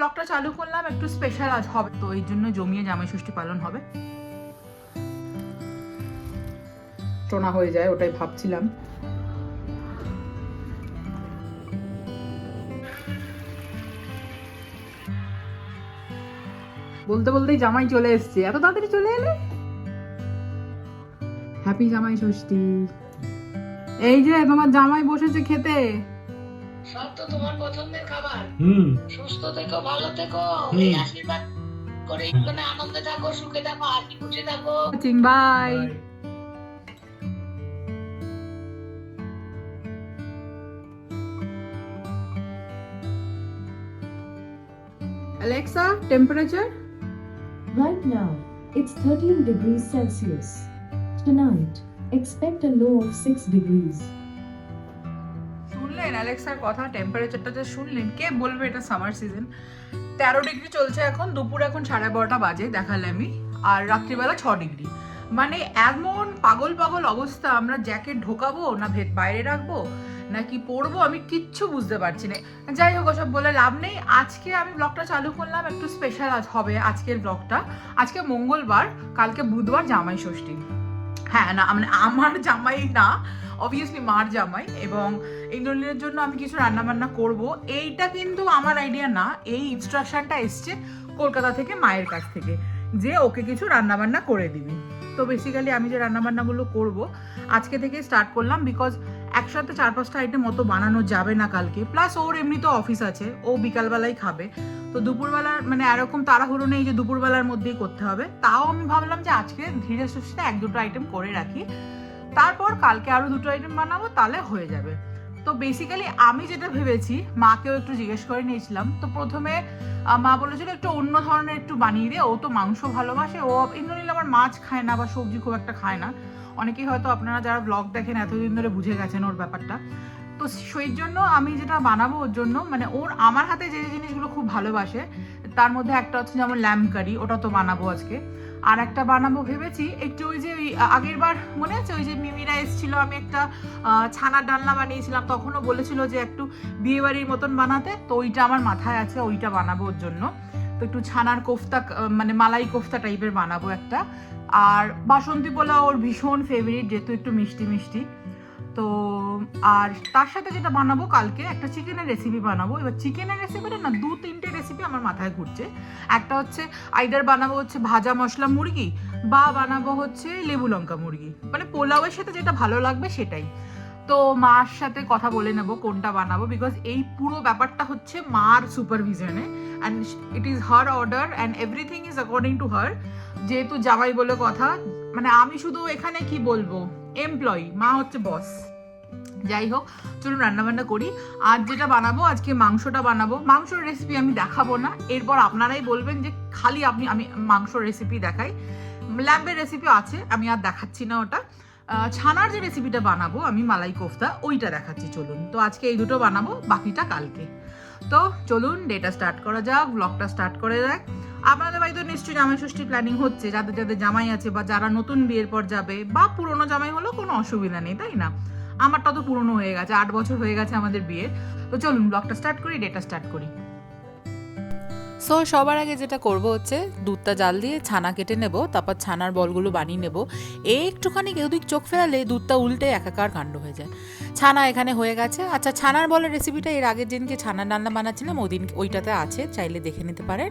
ব্লগটা চালু করলাম, একটু স্পেশাল আজ হবে, তো এই জন্য জমিয়ে জামাই ষষ্ঠী পালন হবে। টোনা হয়ে যায়, ওটাই ভাবছিলাম। বলতে বলতেই জামাই চলে এসছে। এত তাড়াতাড়ি চলে এলে? হ্যাপি জামাই ষষ্ঠী এই যে তোমার জামাই বসেছে খেতে। সব তো তোমার পছন্দের খাবার হুম সুস্থ থেকো ভালো থেকো এই আশীর্বাদ করে মানে আনন্দে থাকো সুখে থাকো হাসি খুশি থাকো bye Alexa, temperature? Right now, it's 13 degrees Celsius. Tonight, expect a low of 6 degrees. অ্যালেক্সার কথা টেম্পারেচারটা যে শুনলেন, কে বলবে এটা সামার সিজন তেরো ডিগ্রি চলছে এখন, দুপুর এখন সাড়ে বারোটা বাজে, দেখালে আমি, আর রাত্রিবেলা ছ ডিগ্রি মানে এমন পাগল পাগল অবস্থা, আমরা জ্যাকেট ঢোকাবো না ভেদ বাইরে রাখব, নাকি পরবো, আমি কিচ্ছু বুঝতে পারছি না। যাই হোক, ওসব বলে লাভ নেই। আজকে আমি ব্লগটা চালু করলাম, একটু স্পেশাল আজ হবে আজকের ব্লগটা আজকে মঙ্গলবার, কালকে বুধবার জামাই ষষ্ঠী। হ্যাঁ না মানে আমার জামাই না অবভিয়াসলি মার জামাই এবং ইন্দ্রনীলের জন্য আমি কিছু রান্না বান্না করব। এইটা কিন্তু আমার আইডিয়া না। এই ইনস্ট্রাকশনটা এসছে কলকাতা থেকে মায়ের কাছ থেকে যে ওকে কিছু রান্না বান্না করে দিবি। তো বেসিক্যালি আমি যে রান্না বান্নাগুলো করব, আজকে থেকে স্টার্ট করলাম বিকজ একসাথে চার পাঁচটা আইটেম অত বানানো যাবে না কালকে। প্লাস ওর এমনি তো অফিস আছে, ও বিকালবেলায় খাবে। তো দুপুরবেলার মানে এরকম তাড়াহুড়ো নেই যে দুপুরবেলার মধ্যেই করতে হবে। তাও আমি ভাবলাম যে আজকে ধীরে সুস্থে এক দুটো আইটেম করে রাখি। তারপর কালকে আরও দুটো আইটেম বানাবো, তাহলে হয়ে যাবে। তো বেসিক্যালি আমি যেটা ভেবেছি, মাকেও একটু জিজ্ঞেস করে নিয়েছিলাম, তো প্রথমে মা বলেছিল একটু অন্য ধরনের একটু বানিয়ে দে, ও তো মাংস ভালোবাসে, ও ইন্দ্রনীল আবার মাছ খায় না বা সবজি খুব একটা খায় না। অনেকেই হয়তো আপনারা যারা ব্লগ দেখেন, এতদিন ধরে বুঝে গেছেন ওর ব্যাপারটা। তো সেই জন্য আমি যেটা বানাবো ওর জন্য মানে ওর, আমার হাতে যে যে জিনিসগুলো খুব ভালোবাসে, তার মধ্যে একটা হচ্ছে যেমন ল্যাম্প কারি ওটা তো বানাবো আজকে। আর একটা বানাবো ভেবেছি। একটু ওই যে ওই, আগের বার মনে আছে? ওই যে মিমিরা এসেছিল, আমি একটা ছানার ডালনা বানিয়েছিলাম। তখনও বলেছিল যে একটু বিয়েবাড়ির মতন বানাতে। তো ওইটা আমার মাথায় আছে, ওইটা বানাবো ওর জন্য। তো একটু ছানার কোফতা মানে মালাই কোফতা টাইপের বানাবো একটা। আর বাসন্তী পোলাও ওর ভীষণ ফেভারিট যেহেতু একটু মিষ্টি মিষ্টি। তো, আর তার সাথে যেটা বানাবো কালকে, একটা চিকেনের রেসিপি বানাবো। এবার চিকেনের রেসিপিটা না, দু, তিনটে রেসিপি আমার মাথায় ঘুরছে। একটা হচ্ছে আইডার বানাবো হচ্ছে ভাজা মশলা মুরগি, বা বানাবো হচ্ছে লেবু লঙ্কা মুরগি। মানে পোলাওয়ের সাথে যেটা ভালো লাগবে সেটাই। তো মার সাথে কথা বলে নেব কোনটা বানাবো বিকজ এই পুরো ব্যাপারটা হচ্ছে মার সুপারভিশনে and it is her order and everything is according to her যেহেতু জামাই বলে কথা মানে আমি শুধু এখানে কি বলব? এমপ্লয়ি মা হচ্ছে বস যাই হোক চলুন রান্নাবান্না করি। আজ যেটা বানাবো, আজকে মাংসটা বানাবো। মাংসর রেসিপি আমি দেখাবো না। এরপর আপনারাই বলবেন যে খালি আপনি, আমি মাংসর রেসিপি দেখাই। ল্যাম্বের রেসিপি আছে, আমি আর দেখাচ্ছি না ওটা। ছানার যে রেসিপিটা বানাবো, আমি মালাই কোফতা, ওইটা দেখাচ্ছি, চলুন। তো আজকে এই দুটো বানাবো, বাকিটা কালকে। তো চলুন ডেটা স্টার্ট করা যাক ব্লগটা স্টার্ট করে যাক। আপনাদের বাড়িতে নিশ্চয়ই জামাই ষষ্ঠী প্ল্যানিং হচ্ছে। যাদের যাদের জামাই আছে বা যারা নতুন বিয়ের পর যাবে বা পুরনো জামাই হলেও কোনো অসুবিধা নেই, তাই না? আমারটা তো পুরনো হয়ে গেছে, আট বছর হয়ে গেছে আমাদের বিয়ের। তো চলুন ব্লগটা স্টার্ট করি ডেটা স্টার্ট করি। সো সবার আগে যেটা করব হচ্ছে দুধটা জাল দিয়ে ছানা কেটে নেব, তারপর ছানার বলগুলো বানিয়ে নেব। একটুখানি এদিক চোখ ফেরালে দুধটা উল্টে একাকার কাণ্ড হয়ে যায়। ছানা এখানে হয়ে গেছে। আচ্ছা ছানার বলের রেসিপিটা এর আগের দিনকে ছানার রান্না বানাচ্ছিলাম ওই দিন ওইটাতে আছে, চাইলে দেখে নিতে পারেন।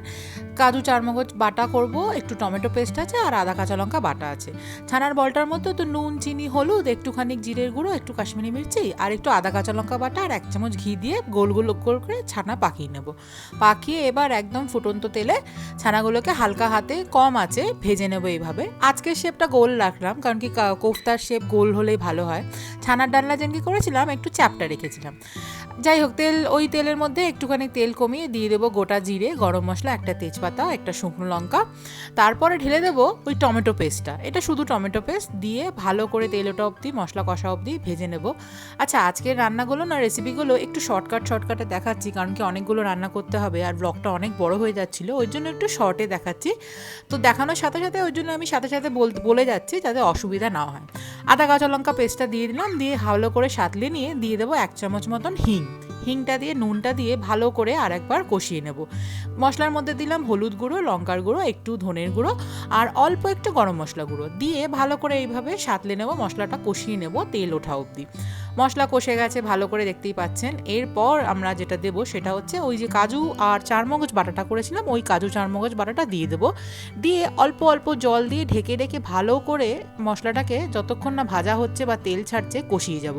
কাজু, চারমগজ বাটা করব, একটু টমেটো পেস্ট আছে আর আদা, কাঁচা লঙ্কা বাটা আছে। ছানার বলটার মধ্যে তো নুন, চিনি, হলুদ, একটুখানি জিরের গুঁড়ো, একটু কাশ্মীরি মির্চি আর একটু আদা, কাঁচা লঙ্কা বাটা আর এক চামচ ঘি দিয়ে গোল গোল করে ছানা পাকিয়ে নেব। পাকিয়ে এবার একদম ফুটন্ত তেলে ছানাগুলোকে হালকা হাতে কম আছে ভেজে নেব এইভাবে। আজকের শেপটা গোল রাখলাম, কারণ কি কোফতার শেপ গোল হলেই ভালো হয়। ছানার ডালনা যেমনি করেছিলাম, একটু চ্যাপটা রেখেছিলাম। যাই হোক, তেল, ওই তেলের মধ্যে একটুখানি তেল কমিয়ে দিয়ে দেবো গোটা জিরে, গরম মশলা, একটা তেজপাতা, একটা শুকনো লঙ্কা। তারপরে ঢেলে দেবো ওই টমেটো পেস্টটা। এটা শুধু টমেটো পেস্ট দিয়ে ভালো করে তেল ওটা অবধি, মশলা কষা অবধি ভেজে নেব। আচ্ছা আজকের রান্নাগুলো না রেসিপিগুলো একটু শর্টকাট শর্টকাটে দেখাচ্ছি, কারণ কি অনেকগুলো রান্না করতে হবে, আর ব্লগটা অনেক বড় হয়ে যাচ্ছিল, ওই জন্য একটু শর্টে দেখাচ্ছি। তো দেখানোর সাথে সাথে ওই জন্য আমি সাথে সাথে বল- বলে যাচ্ছি যাতে অসুবিধা না হয়। আদা, কাঁচা লঙ্কা পেস্টটা দিয়ে দিলাম, দিয়ে ভালো করে সাতলে নিয়ে দিয়ে দেবো এক চামচ মতন হিং। হিংটা দিয়ে, নুনটা দিয়ে ভালো করে আর একবার কষিয়ে নেব। মশলার মধ্যে দিলাম হলুদ গুঁড়ো, লঙ্কার গুঁড়ো, একটু ধনের গুঁড়ো, আর অল্প একটু গরম মশলা গুঁড়ো। দিয়ে ভালো করে এইভাবে সাতলে নেব, মশলাটা কষিয়ে নেব তেল ওঠা অবধি। মশলা কষে গেছে, ভালো করে দেখতেই পাচ্ছেন। এরপর আমরা যেটা দেব সেটা হচ্ছে ওই যে কাজু আর চারমগজ বাটাটা করেছিলাম, ওই কাজু চারমগজ বাটাটা দিয়ে দেবো। দিয়ে অল্প অল্প জল দিয়ে ঢেকে ঢেকে ভালো করে মশলাটাকে যতক্ষণ না ভাজা হচ্ছে বা তেল ছাড়ছে কষিয়ে যাব।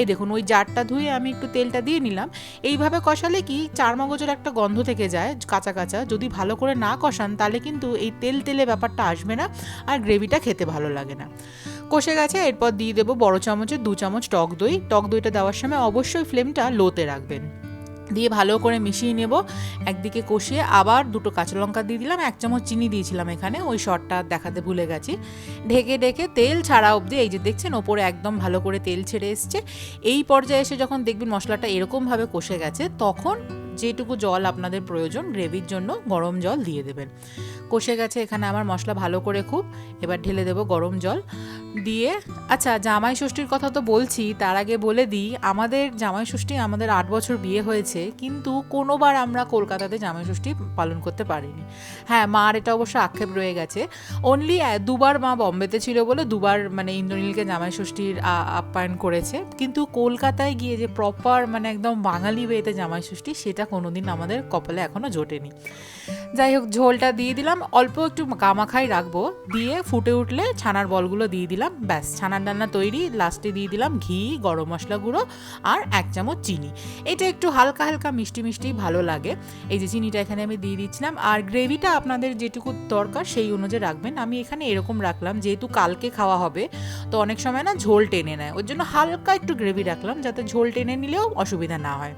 এই দেখুন, ওই জারটা ধুয়ে আমি একটু তেলটা দিয়ে নিলাম। এইভাবে কষালে কি চারমগজের একটা গন্ধ থেকে যায়, কাঁচা কাঁচা। যদি ভালো করে না কষান, তাহলে কিন্তু এই তেল তেলে ব্যাপারটা আসবে না আর গ্রেভিটা খেতে ভালো লাগে না। কষে গেছে, এরপর দিয়ে দেবো বড় চামচের দু চামচ টক দই। টক দইটা দেওয়ার সময় অবশ্যই ফ্লেমটা লোতে রাখবেন। দিয়ে ভালো করে মিশিয়ে নেব, একদিকে কষিয়ে আবার দুটো কাঁচা লঙ্কা দিয়ে দিলাম, এক চামচ চিনি দিয়েছিলাম এখানে, ওই শটটা দেখাতে ভুলে গেছি। ঢেকে ঢেকে তেল ছাড়া অবধি, এই যে দেখছেন ওপরে একদম ভালো করে তেল ছেড়ে এসছে। এই পর্যায়ে এসে যখন দেখবেন মশলাটা এরকমভাবে কষে গেছে, তখন যেটুকু জল আপনাদের প্রয়োজন, গ্রেভির জন্য গরম জল দিয়ে দেবেন। কষে গেছে এখানে আমার মশলা ভালো করে খুব, এবার ঢেলে দেবো গরম জল। দিয়ে আচ্ছা জামাই ষষ্ঠীর কথা তো বলছি, তার আগে বলে দিই, আমাদের জামাই ষষ্ঠী আমাদের আট বছর বিয়ে হয়েছে, কিন্তু কোনোবার আমরা কলকাতাতে জামাই ষষ্ঠী পালন করতে পারিনি। হ্যাঁ মার এটা অবশ্য আক্ষেপ রয়ে গেছে। অনলি দুবার মা বম্বেতে ছিল বলে দুবার মানে ইন্দ্রনীলকে জামাই ষষ্ঠীর আপ্যায়ন করেছে। কিন্তু কলকাতায় গিয়ে যে প্রপার মানে একদম বাঙালি বেয়েতে জামাই ষষ্ঠী, সেটা কোনোদিন আমাদের কপালে এখনও জোটেনি। যাই হোক, ঝোলটা দিয়ে দিলাম। অল্প একটু কামাখাই রাখব। দিয়ে ফুটে উঠলে ছানার বলগুলো দিয়ে দিলাম। ব্যাস, ছানার ডান্না তৈরি। লাস্টে দিয়ে দিলাম ঘি, গরম মশলা গুঁড়ো আর এক চামচ চিনি। এটা একটু হালকা হালকা মিষ্টি মিষ্টি ভালো লাগে। এই যে চিনিটা এখানে আমি দিয়ে দিচ্ছিলাম। আর গ্রেভিটা আপনাদের যেটুকু দরকার সেই অনুযায়ী রাখবেন। আমি এখানে এরকম রাখলাম, যেহেতু কালকে খাওয়া হবে, তো অনেক সময় না ঝোল টেনে নেয়। ওর জন্য হালকা একটু গ্রেভি রাখলাম, যাতে ঝোল টেনে নিলেও অসুবিধা না হয়।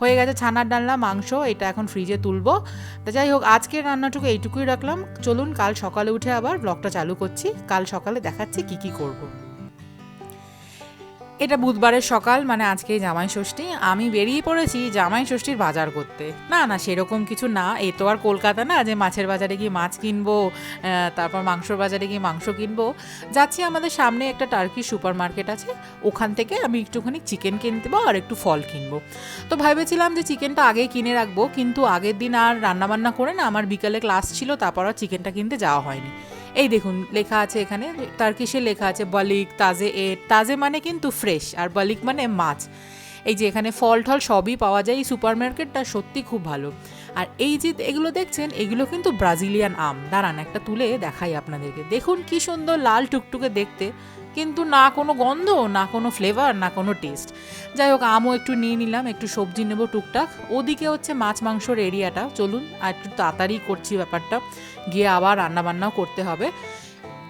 হয়ে গেছে ছানার ডালনা, মাংস, এটা এখন ফ্রিজে তুলবো। তা যাই হোক আজকের রান্নাটুকু এইটুকুই রাখলাম চলুন, কাল সকালে উঠে আবার ব্লগটা চালু করছি কাল সকালে দেখাচ্ছি কি কি করব। এটা বুধবারের সকাল মানে আজকে জামাই ষষ্ঠী। আমি বেরিয়ে পড়েছি জামাই ষষ্ঠীর বাজার করতে। না না, সেরকম কিছু না। এ তো আর কলকাতা না, যে মাছের বাজারে গিয়ে মাছ কিনবো তারপর মাংসর বাজারে গিয়ে মাংস কিনবো। যাচ্ছি আমাদের সামনে একটা টার্কি সুপার মার্কেট আছে। ওখান থেকে আমি একটুখানি চিকেন কিনতে আর একটু ফল কিনবো। তো ভেবেছিলাম যে চিকেনটা আগেই কিনে রাখব, কিন্তু আগের দিন আর রান্নাবান্না করে না, আমার বিকালে ক্লাস ছিল, তারপর আর চিকেনটা কিনতে যাওয়া হয়নি। এই দেখুন, লেখা আছে এখানে তার্কিশে লেখা আছে বলিক, তাজে এ, তাজে মানে কিন্তু ফ্রেশ আর বলিক মানে মাছ। এই যে এখানে ফল টল সবই পাওয়া যায়, এই সুপার মার্কেটটা সত্যি খুব ভালো। আর এই যে এগুলো দেখছেন, এগুলো কিন্তু ব্রাজিলিয়ান আম। দাঁড়ান, একটা তুলে দেখাই আপনাদেরকে। দেখুন কি সুন্দর লাল টুকটুকে দেখতে। কিন্তু না কোনো গন্ধ, না কোনো ফ্লেভার না কোনো টেস্ট যাই হোক, আমও একটু নিয়ে নিলাম, একটু সবজি নেব টুকটাক। ওদিকে হচ্ছে মাছ মাংসর এরিয়াটা চলুন, আর একটু তাড়াতাড়ি করছি ব্যাপারটা। গিয়ে আবার রান্না বান্নাও করতে হবে।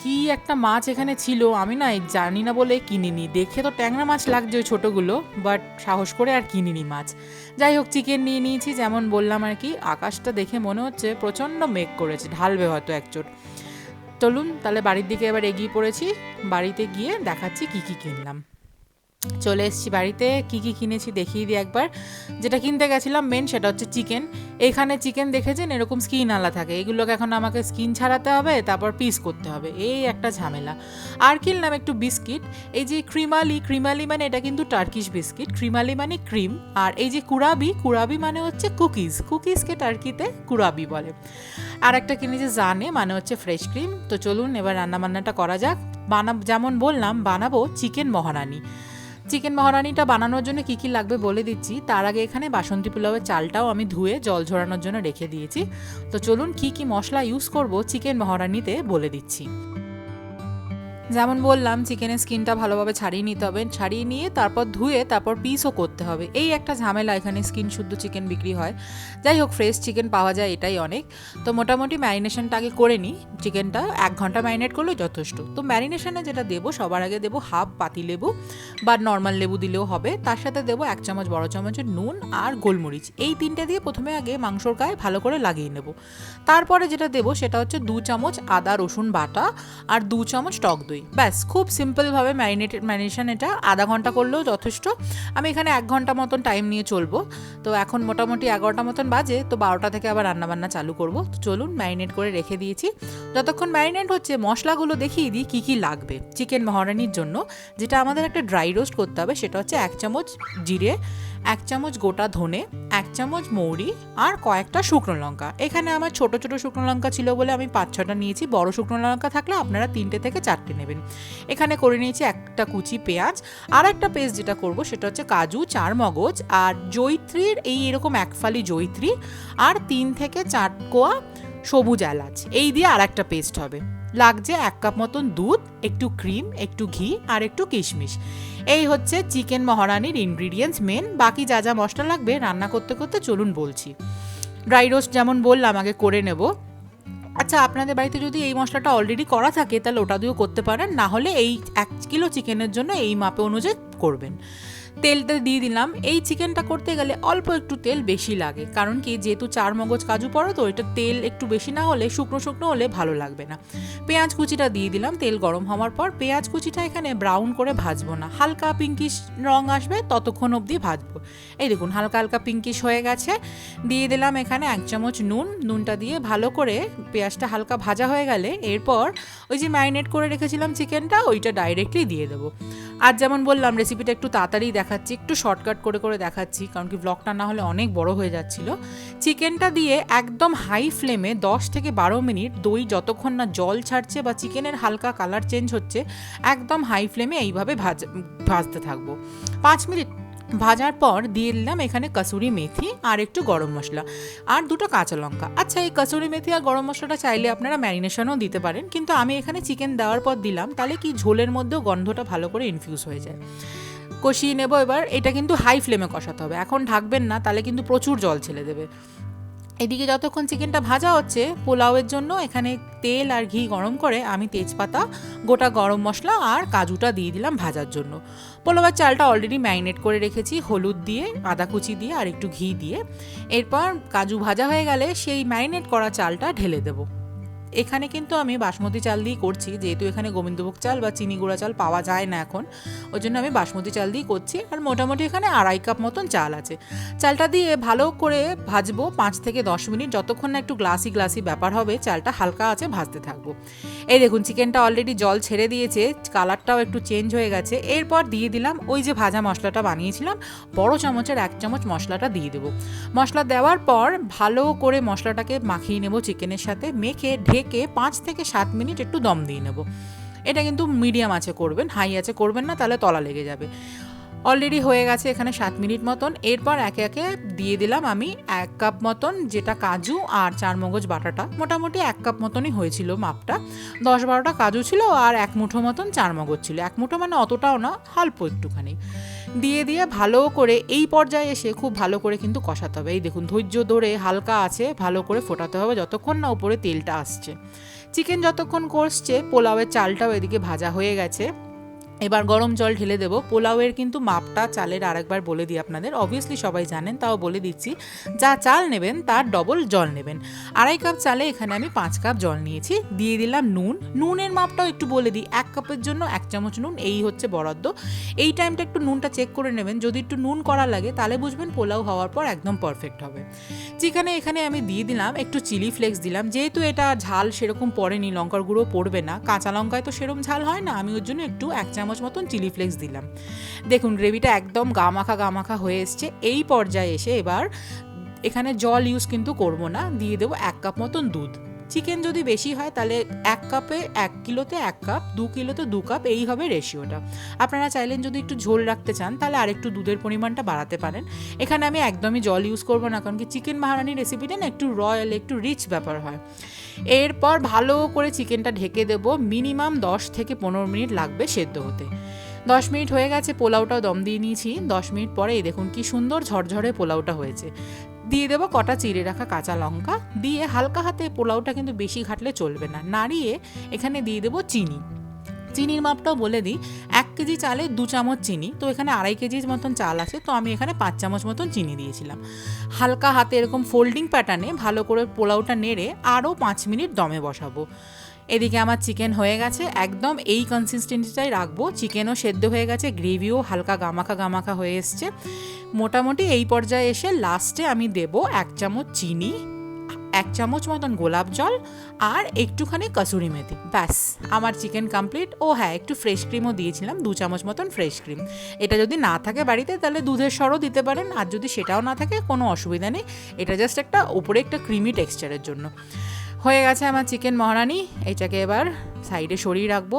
কি একটা মাছ এখানে ছিল আমি না জানি না বলে কিনিনি। দেখে তো ট্যাংরা মাছ লাগছে ওই ছোটোগুলো বাট সাহস করে আর কিনিনি মাছ। যাই হোক চিকেন নিয়ে নিয়েছি, যেমন বললাম আর কি। আকাশটা দেখে মনে হচ্ছে প্রচণ্ড মেঘ করেছে, ঢালবে হয়তো একচোট। চলুন, তাহলে বাড়ির দিকে এবার এগিয়ে পড়েছি। বাড়িতে গিয়ে দেখাচ্ছি কি কি কিনলাম। চলে এসেছি বাড়িতে। কি কি কিনেছি দেখিয়ে দিই একবার। যেটা কিনতে গেছিলাম মেন সেটা হচ্ছে চিকেন এখানে চিকেন দেখেছেন? এরকম স্কিন আলা থাকে। এগুলোকে এখন আমাকে স্কিন ছাড়াতে হবে, তারপর পিস করতে হবে। এই একটা ঝামেলা। আর কিনলাম একটু বিস্কিট এই যে ক্রিমালি ক্রিমালি মানে এটা কিন্তু টার্কিশ বিস্কিট ক্রিমালি মানে ক্রিম আর এই যে কুরাবি কুরাবি মানে হচ্ছে কুকিজ কুকিজকে টার্কিতে কুরাবি বলে। আর একটা কিনেছি জানে মানে হচ্ছে ফ্রেশ ক্রিম তো চলুন, এবার রান্নাবান্নাটা করা যাক। বানা যেমন বললাম, বানাবো চিকেন মহারানি। চিকেন মহারানিটা বানানোর জন্য কি কি লাগবে বলে দিচ্ছি। তার আগে এখানে বাসন্তী পোলাওয়ের চালটাও আমি ধুয়ে জল ঝরানোর জন্য রেখে দিয়েছি। তো চলুন কি কি মশলা ইউজ করব চিকেন মহারানিতে বলে দিচ্ছি। যেমন বললাম চিকেনের স্কিনটা ভালোভাবে ছাড়িয়ে নিতে হবে। ছাড়িয়ে নিয়ে তারপর ধুয়ে তারপর পিসও করতে হবে। এই একটা ঝামেলা এখানে স্কিন শুদ্ধ চিকেন বিক্রি হয়। যাই হোক ফ্রেশ চিকেন পাওয়া যায়, এটাই অনেক। তো মোটামুটি ম্যারিনেশনটা আগে করে নিই। চিকেনটা এক ঘণ্টা ম্যারিনেট করলেও যথেষ্ট। তো ম্যারিনেশনে যেটা দেবো, সবার আগে দেবো হাফ পাতি লেবু বা নর্মাল লেবু দিলেও হবে। তার সাথে দেবো এক চামচ বড় চামচের নুন আর গোলমরিচ। এই তিনটে দিয়ে প্রথমে আগে মাংসর গায়ে ভালো করে লাগিয়ে নেব। তারপরে যেটা দেবো, সেটা হচ্ছে দু চামচ আদা রসুন বাটা আর দু চামচ টক দই। ব্যাস, খুব সিম্পলভাবে ম্যারিনেটেড ম্যারিনেশন এটা আধা ঘণ্টা করলেও যথেষ্ট। আমি এখানে এক ঘণ্টা মতন টাইম নিয়ে চলবো। তো এখন মোটামুটি এগারোটা মতন বাজে, তো বারোটা থেকে আবার রান্নাবান্না চালু করব। তো চলুন ম্যারিনেট করে রেখে দিয়েছি। যতক্ষণ ম্যারিনেট হচ্ছে, মশলাগুলো দেখিয়ে দিই কী কী লাগবে চিকেন মহারানির জন্য। যেটা আমাদের একটা ড্রাই রোস্ট করতে হবে, সেটা হচ্ছে এক চামচ জিরে এক চামচ গোটা ধনে, এক চামচ মৌরি আর কয়েকটা শুকনো লঙ্কা। এখানে আমার ছোট ছোট শুকনো লঙ্কা ছিল বলে আমি পাঁচ ছটা নিয়েছি। বড় শুকনো লঙ্কা থাকলে আপনারা তিনটে থেকে চারটে নেবেন। এখানে করে নিয়েছি একটা কুচি পেঁয়াজ। আর একটা পেস্ট যেটা করব সেটা হচ্ছে কাজু চার মগজ আর জৈত্রীর এই এরকম এক ফালি জৈত্রী আর তিন থেকে চার কোয়া সবুজ এলাচ। এই দিয়ে আর একটা পেস্ট হবে। লাগছে এক কাপ মতন দুধ, একটু ক্রিম, একটু ঘি আর একটু কিশমিশ। এই হচ্ছে চিকেন মহারানির ইনগ্রিডিয়েন্টস মেন বাকি যা যা মশলা লাগবে রান্না করতে করতে চলুন বলছি। ড্রাই রোস্ট যেমন বললাম, আগে করে নেব। আচ্ছা আপনাদের বাড়িতে যদি এই মশলাটা অলরেডি করা থাকে, তাহলে ওটা দিয়েও করতে পারেন, না হলে এই এক কিলো চিকেনের জন্য এই মাপে অনুযায়ী করবেন। তেলটা দিয়ে দিলাম। এই চিকেনটা করতে গেলে অল্প একটু তেল বেশি লাগে। কারণ কি, যেহেতু চার মগজ কাজু পড়ে তো এটা তেল একটু বেশি না হলে, শুকনো শুকনো হলে ভালো লাগবে না। পেঁয়াজ কুচিটা দিয়ে দিলাম। তেল গরম হওয়ার পর পেঁয়াজ কুচিটা এখানে ব্রাউন করে ভাজবো না। হালকা পিঙ্কিশ রং আসবে, ততক্ষণ অবধি ভাজবো। এই দেখুন, হালকা হালকা পিঙ্কিশ হয়ে গেছে। দিয়ে দিলাম এখানে এক চামচ নুন। নুনটা দিয়ে ভালো করে পেঁয়াজটা হালকা ভাজা হয়ে গেলে, এরপর ওই যে ম্যারিনেট করে রেখেছিলাম চিকেনটা, ওইটা ডাইরেক্টলি দিয়ে দেবো। আর যেমন বললাম রেসিপিটা একটু তাড়াতাড়ি দেখাচ্ছি, একটু শর্টকাট করে করে দেখাচ্ছি, কারণ কি ব্লগটা না হলে অনেক বড় হয়ে যাচ্ছিল। চিকেনটা দিয়ে একদম হাই ফ্লেমে দশ থেকে বারো মিনিট দই যতক্ষণ না জল ছাড়ছে বা চিকেনের হালকা কালার চেঞ্জ হচ্ছে, একদম হাই ফ্লেমে এইভাবে ভাজ, ভাজতে থাকব। পাঁচ মিনিট ভাজার পর দিয়ে দিলাম এখানে কসুরি মেথি আর একটু গরম মশলা। আর দুটো কাঁচা লঙ্কা। আচ্ছা এই কসুরি মেথি আর গরম মশলাটা চাইলে আপনারা ম্যারিনেশনও দিতে পারেন, কিন্তু আমি এখানে চিকেন দেওয়ার পর দিলাম, তাহলে কি ঝোলের মধ্যেও গন্ধটা ভালো করে ইনফিউজ হয়ে যায়। কষিয়ে নেব এবার, এটা কিন্তু হাই ফ্লেমে কষাতে হবে। এখন ঢাকবেন না, তাহলে কিন্তু প্রচুর জল ছেলে দেবে। এদিকে যতক্ষণ চিকেনটা ভাজা হচ্ছে, পোলাওয়ের জন্য এখানে তেল আর ঘি গরম করে আমি তেজপাতা, গোটা গরম মশলা আর কাজুটা দিয়ে দিলাম ভাজার জন্য। পোলাওয়ের চালটা অলরেডি ম্যারিনেট করে রেখেছি, হলুদ দিয়ে, আদা কুচি দিয়ে আর একটু ঘি দিয়ে। এরপর কাজু ভাজা হয়ে গেলে সেই ম্যারিনেট করা চালটা ঢেলে দেবো। এখানে কিন্তু আমি বাসমতি চাল দিয়েই করছি, যেহেতু এখানে গোবিন্দভোগ চাল বা চিনি গুঁড়া চাল পাওয়া যায় না এখন। ওই জন্য আমি বাসমতি চাল দিয়েই করছি, আর মোটামুটি এখানে আড়াই কাপ মতন চাল আছে। চালটা দিয়ে ভালো করে ভাজবো পাঁচ থেকে দশ মিনিট, যতক্ষণ না একটু গ্লাসি গ্লাসি ব্যাপার হবে, চালটা হালকা আছে, ভাজতে থাকব। এই দেখুন, চিকেনটা অলরেডি জল ছেড়ে দিয়েছে, কালারটাও একটু চেঞ্জ হয়ে গেছে। এরপর দিয়ে দিলাম ওই যে ভাজা মশলাটা বানিয়েছিলাম, বড় চামচের এক চামচ মশলাটা দিয়ে দেবো। মশলা দেওয়ার পর ভালো করে মশলাটাকে মাখিয়ে নেব চিকেনের সাথে, মেখে ঢেকে পাঁচ থেকে সাত মিনিট একটু দম দিয়ে নেব। এটা কিন্তু মিডিয়াম আছে করবেন, হাই আছে করবেন না, তাহলে তলা লেগে যাবে। অলরেডি হয়ে গেছে এখানে সাত মিনিট মতন। এরপর একে একে দিয়ে দিলাম আমি এক কাপ মতন যেটা কাজু আর চার মগজ বাটাটা। মোটামুটি এক কাপ মতনই হয়েছিল মাপটা। দশ বারোটা কাজু ছিল আর এক মুঠো মতন চার মগজ ছিল। এক মুঠো মানে অতটাও না, অল্প একটুখানি। দিয়ে দিয়ে ভালো করে এই পর্যায়ে এসে খুব ভালো করে কিন্তু কষাতে হবে। এই দেখুন, ধৈর্য ধরে হালকা আছে, ভালো করে ফোটাতে হবে যতক্ষণ না উপরে তেলটা আসছে। চিকেন যতক্ষণ কষছে, পোলাওয়ের চালটাও এদিকে ভাজা হয়ে গেছে। এবার গরম জল ঢেলে দেবো। পোলাওয়ের কিন্তু মাপটা চালের আরেকবার বলে দিই আপনাদের। অবভিয়াসলি সবাই জানেন, তাও বলে দিচ্ছি। যা চাল নেবেন, তার ডবল জল নেবেন। আড়াই কাপ চালে এখানে আমি পাঁচ কাপ জল নিয়েছি। দিয়ে দিলাম নুন। নুনের মাপটাও একটু বলে দিই। এক কাপের জন্য এক চামচ নুন, এই হচ্ছে বরাদ্দ। এই টাইমটা একটু নুনটা চেক করে নেবেন। যদি একটু নুন করা লাগে, তাহলে বুঝবেন পোলাও হওয়ার পর একদম পারফেক্ট হবে। চিকেনে এখানে আমি দিয়ে দিলাম, একটু চিলি ফ্লেক্স দিলাম। যেহেতু এটা ঝাল সেরকম পড়েনি, লঙ্কার গুঁড়ো পড়বে না। কাঁচা লঙ্কায় তো সেরকম ঝাল হয় না। আমি ওর জন্য একটু এক চামচ মতন চিলি ফ্লেক্স দিলাম। দেখুন, গ্রেভিটা একদম গামাখা গামাখা হয়ে এসছে। এই পর্যায়ে এসে এবার এখানে জল ইউজ কিন্তু করব না। দিয়ে দেবো এক কাপ মতন দুধ। চিকেন যদি বেশি হয়, তাহলে এক কাপে এক কিলোতে এক কাপ দু কিলোতে দু কাপ এই হবে রেশিওটা আপনারা চাইলেন যদি একটু ঝোল রাখতে চান, তাহলে আরেকটু দুধের পরিমাণটা বাড়াতে পারেন। এখানে আমি একদমই জল ইউজ করব না, কারণ কি চিকেন মাহারানি রেসিপিটা না একটু রয়্যাল একটু রিচ ব্যাপার হয়। এরপর ভালো করে চিকেনটা ঢেকে দেব মিনিমাম দশ থেকে পনেরো মিনিট লাগবে সেদ্ধ হতে। দশ মিনিট হয়ে গেছে, পোলাওটাও দম দিয়ে নিয়েছি। দশ মিনিট পরে দেখুন কি সুন্দর ঝরঝরে পোলাওটা হয়েছে। দিয়ে দেবো কটা চিড়ে রাখা কাঁচা লঙ্কা। দিয়ে হালকা হাতে পোলাওটা কিন্তু বেশি ঘাটলে চলবে না। নাড়িয়ে এখানে দিয়ে দেবো চিনি। চিনির মাপটাও বলে দিই। এক কেজি চালে দু চামচ চিনি। তো এখানে আড়াই কেজির মতন চাল আছে। তো আমি এখানে পাঁচ চামচ মতন চিনি দিয়েছিলাম। হালকা হাতে এরকম ফোল্ডিং প্যাটার্নে ভালো করে পোলাওটা নেড়ে আরও পাঁচ মিনিট দমে বসাবো। এদিকে আমার চিকেন হয়ে গেছে, একদম এই কনসিস্টেন্সিটাই রাখব। চিকেনও সেদ্ধ হয়ে গেছে গ্রেভিও হালকা গামাখা গামাখা হয়ে এসছে। মোটামুটি এই পর্যায়ে এসে লাস্টে আমি দেব এক চামচ চিনি, এক চামচ মতন গোলাপ জল আর একটুখানি কসুরি মেথি। ব্যাস, আমার চিকেন কমপ্লিট ও হ্যাঁ একটু ফ্রেশ ক্রিমও দিয়েছিলাম, দু চামচ মতন ফ্রেশ ক্রিম এটা যদি না থাকে বাড়িতে, তাহলে দুধের সরও দিতে পারেন। আর যদি সেটাও না থাকে, কোনো অসুবিধা নেই। এটা জাস্ট একটা উপরে একটা ক্রিমি টেক্সচারের জন্য। হয়ে গেছে আমার চিকেন মহারানি। এইটাকে এবার সাইডে সরিয়ে রাখব।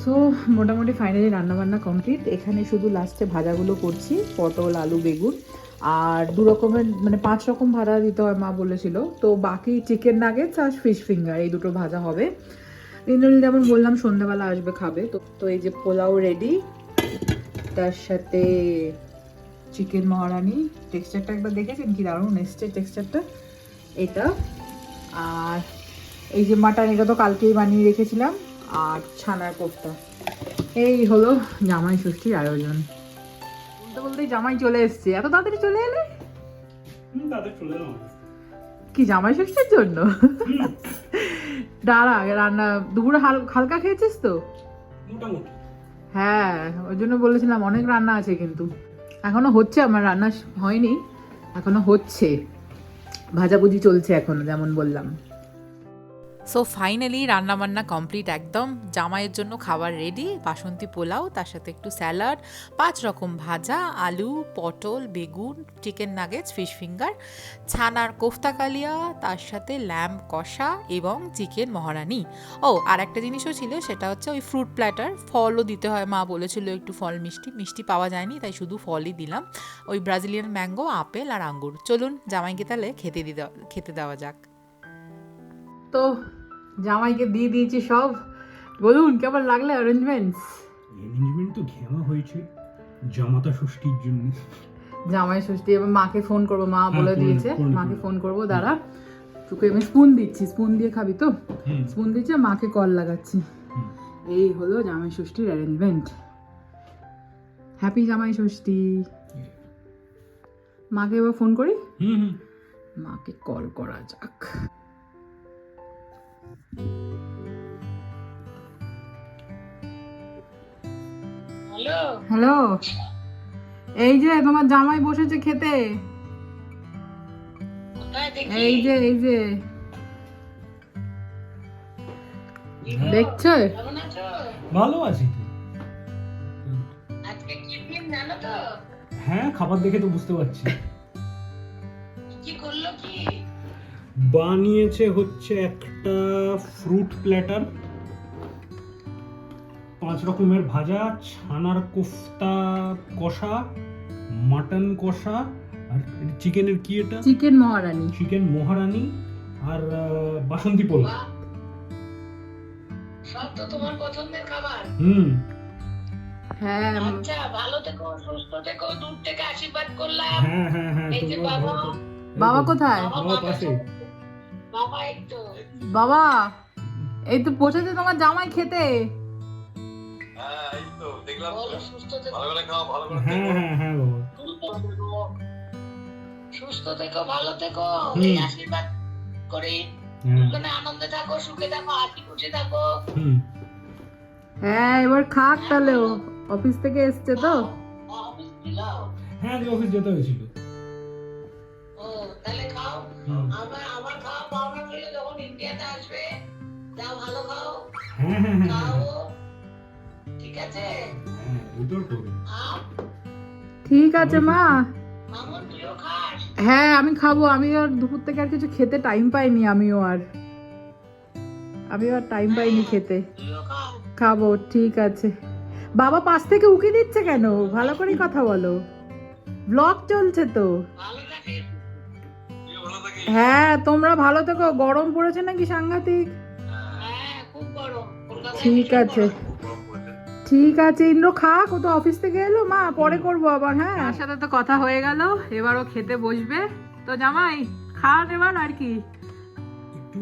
সো মোটামুটি ফাইনালি রান্নাবান্না কমপ্লিট এখানে শুধু লাস্টে ভাজাগুলো করছি, পটল, আলু, বেগুন। আর দু রকমের মানে পাঁচ রকম ভাজা দিতে হয় মা বলেছিল। তো বাকি চিকেন নাগেটস আর ফিশ ফিঙ্গার এই দুটো ভাজা হবে। ইন্দ্রনীল যেমন বললাম, সন্ধ্যাবেলা আসবে, খাবে। তো তো এই যে পোলাও রেডি তার সাথে চিকেন মহারানি। টেক্সচারটা একবার দেখেছেন কি দারুণ এসছে টেক্সচারটা এটা আর এই যে মাটন এটা তো কালকেই বানিয়ে রেখেছিলাম আর ছানার কোফতা। এই হলো জামাই ষষ্ঠীর আয়োজন। বলতে বলতেই জামাই চলে এসছে। এত তাড়াতাড়ি চলে এলে? কি জামাই ষষ্ঠীর জন্য? দাঁড়া রান্না দুপুরে হাল হালকা খেয়েছিস তো? হ্যাঁ ওই জন্য বলেছিলাম অনেক রান্না আছে কিন্তু। এখনও হচ্ছে আমার রান্না হয়নি এখনও হচ্ছে। ভাজাভুজি চলছে এখন যেমন বললাম। সো ফাইনালি রান্নাবান্না কমপ্লিট একদম। জামাইয়ের জন্য খাবার রেডি বাসন্তী পোলাও, তার সাথে একটু স্যালাড পাঁচ রকম ভাজা, আলু, পটল, বেগুন চিকেন নাগেটস ফিশ ফিঙ্গার ছানার কোফতা কালিয়া তার সাথে ল্যাম্প কষা এবং চিকেন মহারানি। ও, আর একটা জিনিসও ছিল, সেটা হচ্ছে ওই ফ্রুট প্ল্যাটার ফলও দিতে হয়, মা বলেছিল একটু ফল মিষ্টি। মিষ্টি পাওয়া যায়নি, তাই শুধু ফলই দিলাম। ওই ব্রাজিলিয়ান ম্যাঙ্গো আপেল আর আঙ্গুর। চলুন জামাইকে তাহলে খেতে দিতে খেতে দেওয়া যাক। তো জামাইকে দিয়ে দিয়েছি সব। বলুন কেমন লাগলে অ্যারেঞ্জমেন্টস অ্যারেঞ্জমেন্ট তো ঘেমা হয়েছে জামাতা ষষ্ঠীর জন্য। জামাই ষষ্ঠী এবার মাকে ফোন করব মা হ্যাঁ, বলে দিয়েছে। মাকে ফোন করব দাঁড়া। তোকে আমি স্পুন দিচ্ছি স্পুন দিয়ে খাবি তো? স্পুন দিচ্ছে মাকে কল লাগাচ্ছি। এই হলো জামাই ষষ্ঠীর অ্যারেঞ্জমেন্ট হ্যাপি জামাই ষষ্ঠী। মাকে এবার ফোন করি? হুম হুম। মাকে কল করা যাক। হ্যালো? হ্যালো? এই যে তোমার জামাই বসেছে খেতে। কোথায় এই যে এই যে। দেখছ? ভালো আছি তো। আজকে কি দিন জানো তো? হ্যাঁ খাবার দেখে তো বুঝতে পারছি। বানিয়েছে হচ্ছে একটা ফ্রুট প্ল্যাটার পাঁচ রকমের ভাজা ছানার কোফতা কষা মাটন কষা আর চিকেনের কি এটা? চিকেন মহারানি। চিকেন মহারানি আর বাসন্তী বাহ। সব তো তোমার পছন্দের খাবার। হুম। হ্যাঁ আচ্ছা ভালো থেকো সুস্থ থেকো দূর থেকে আশীর্বাদ করলাম। হ্যাঁ হ্যাঁ হ্যাঁ এই যে তোমরা বাবা। বাবা কোথায়? বাবা বাবা পাশে। বাবা এই তো বাবা এই তো বসেছে তোমার জামাই খেতে। হ্যাঁ এই তো দেখলাম তো। বলো সুস্থ থেকো। ভালো করে খাও ভালো করে হ্যাঁ খেও। হ্যাঁ থেকো। এই আশীর্বাদ করি আনন্দে থাকো সুখে থাকো হাসি খুশি থাকো। হ্যাঁ এবার খাক তাহলে অফিস থেকে এসছে তো। হ্যাঁ অফিস যেতে হয়েছিল। ও তাহলে খাও। আমার আমার খাওয়া ইন্ডিয়াতে আসবে? যাও ভালো খাও হ্যাঁ। হ্যাঁ হ্যাঁ খাও হ্যাঁ ঠিক আছে হ্যাঁ ঠিক আছে মা। হ্যাঁ আমি খাব। আমি আর দুপুর থেকে আর কিছু খেতে টাইম পাইনি আমিও আর। আমিও আর টাইম পাইনি খেতে। খাব ঠিক আছে। বাবা পাশ থেকে উকি দিচ্ছে কেন? ভালো করে কথা বলো। ব্লগ চলছে তো। ভালো হ্যাঁ তোমরা ভালো থেকো। গরম পড়েছে নাকি সাংঘাতিক? হ্যাঁ খুব গরম। কলকাতায় ঠিক আছে। ঠিক আছে ইন্দ্র খাক ও তো অফিস থেকে এলো। মা পরে করব আবার হ্যাঁ। তার সাথে তো কথা হয়ে গেল এবারও খেতে বসবে। তো জামাই খান এবার আর কি? একটু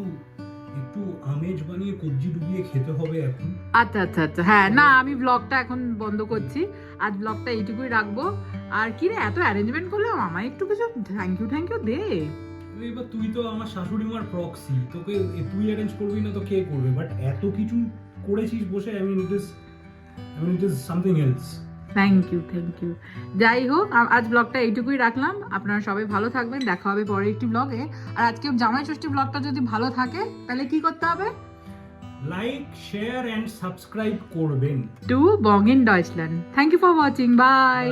একটু আমেজ বানিয়ে কবজি ডুবিয়ে খেতে হবে এখন। আচ্ছা আচ্ছা আচ্ছা। হ্যাঁ না আমি ব্লগটা এখন বন্ধ করছি। আজ ব্লগটা এইটুকুই রাখব। আর কি রে এত অ্যারেঞ্জমেন্ট করলাম আমায় একটু কিছু থ্যাংক ইউ থ্যাংক ইউ দে। এবার তুই তো আমার শাশুড়ি মার প্রক্সি তোকে তুই অ্যারেঞ্জ করবি না তো কে করবে? বাট এত কিছু করেছিস বসে I mean it is I mean it is something else thank you thank you যাই হোক আজ ব্লগটা এইটুকুই রাখলাম। আপনারা সবাই ভালো থাকবেন। দেখা হবে পরে একটি ব্লগে আর আজকে জামাই ষষ্ঠী ব্লগটা যদি ভালো থাকে তাহলে কি করতে হবে? লাইক শেয়ার অ্যান্ড সাবস্ক্রাইব করবেন। To Bong in Deutschland thank you for watching bye.